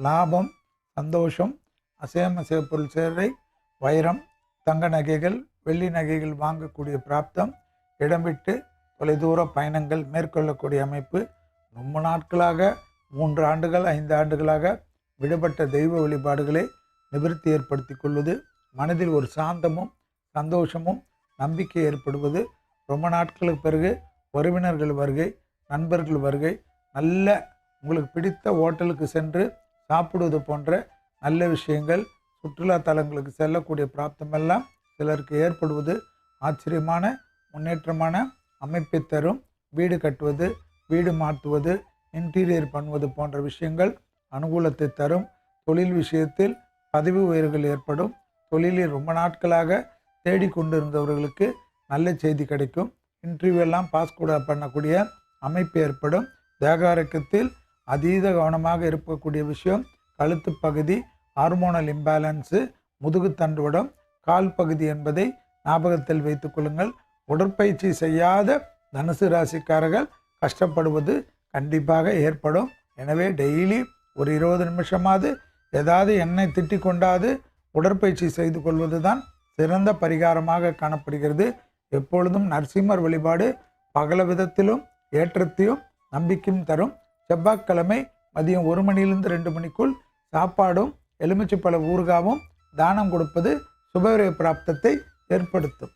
லாபம் சந்தோஷம் அசையமசைய பொருள் சேவை வைரம் தங்க நகைகள் வெள்ளி நகைகள் வாங்கக்கூடிய பிராப்தம் இடம் விட்டு தொலைதூர பயணங்கள் மேற்கொள்ளக்கூடிய அமைப்பு ரொம்ப நாட்களாக மூன்று ஆண்டுகள் ஐந்து ஆண்டுகளாக விடுபட்ட தெய்வ வழிபாடுகளை நிவர்த்தி ஏற்படுத்தி கொள்வது மனதில் ஒரு சாந்தமும் சந்தோஷமும் நம்பிக்கை ஏற்படுவது ரொம்ப நாட்களுக்கு பிறகு உறவினர்கள் வருகை நண்பர்கள் வருகை நல்ல உங்களுக்கு பிடித்த ஹோட்டலுக்கு சென்று சாப்பிடுவது போன்ற நல்ல விஷயங்கள் சுற்றுலா தலங்களுக்கு செல்லக்கூடிய பிராப்தமெல்லாம் சிலருக்கு ஏற்படுவது ஆச்சரியமான முன்னேற்றமான அமைப்பை தரும். வீடு கட்டுவது வீடு மாற்றுவது இன்டீரியர் பண்ணுவது போன்ற விஷயங்கள் அனுகூலத்தை தரும். தொழில் விஷயத்தில் பதவி உயர்வுகள் ஏற்படும். தொழிலில் ரொம்ப நாட்களாக தேடிக்கொண்டிருந்தவர்களுக்கு நல்ல செய்தி கிடைக்கும். இன்டர்வியூ எல்லாம் பாஸ் கூட பண்ணக்கூடிய அமைப்பு ஏற்படும். தேகாரக்கத்தில் அதீத கவனமாக இருக்கக்கூடிய விஷயம் கழுத்து பகுதி ஹார்மோனல் இம்பேலன்ஸு முதுகு தண்டுவடம் கால் பகுதி என்பதை ஞாபகத்தில் வைத்துக் கொள்ளுங்கள். உடற்பயிற்சி செய்யாத தனுசு ராசிக்காரர்கள் கஷ்டப்படுவது கண்டிப்பாக ஏற்படும். எனவே டெய்லி ஒரு இருபது நிமிஷமாவது ஏதாவது எண்ணெய் திட்டி கொண்டாது உடற்பயிற்சி செய்து கொள்வது தான் சிறந்த பரிகாரமாக காணப்படுகிறது. எப்பொழுதும் நரசிம்மர் வழிபாடு பகல விதத்திலும் ஏற்றத்தையும் நம்பிக்கையும் தரும். செவ்வாய்க்கிழமை மதியம் ஒரு மணிலிருந்து ரெண்டு மணிக்குள் சாப்பாடும் எலுமிச்சைப்பழ ஊறுகாவும் தானம் கொடுப்பது சுபவிரய பிராப்தத்தை ஏற்படுத்தும்.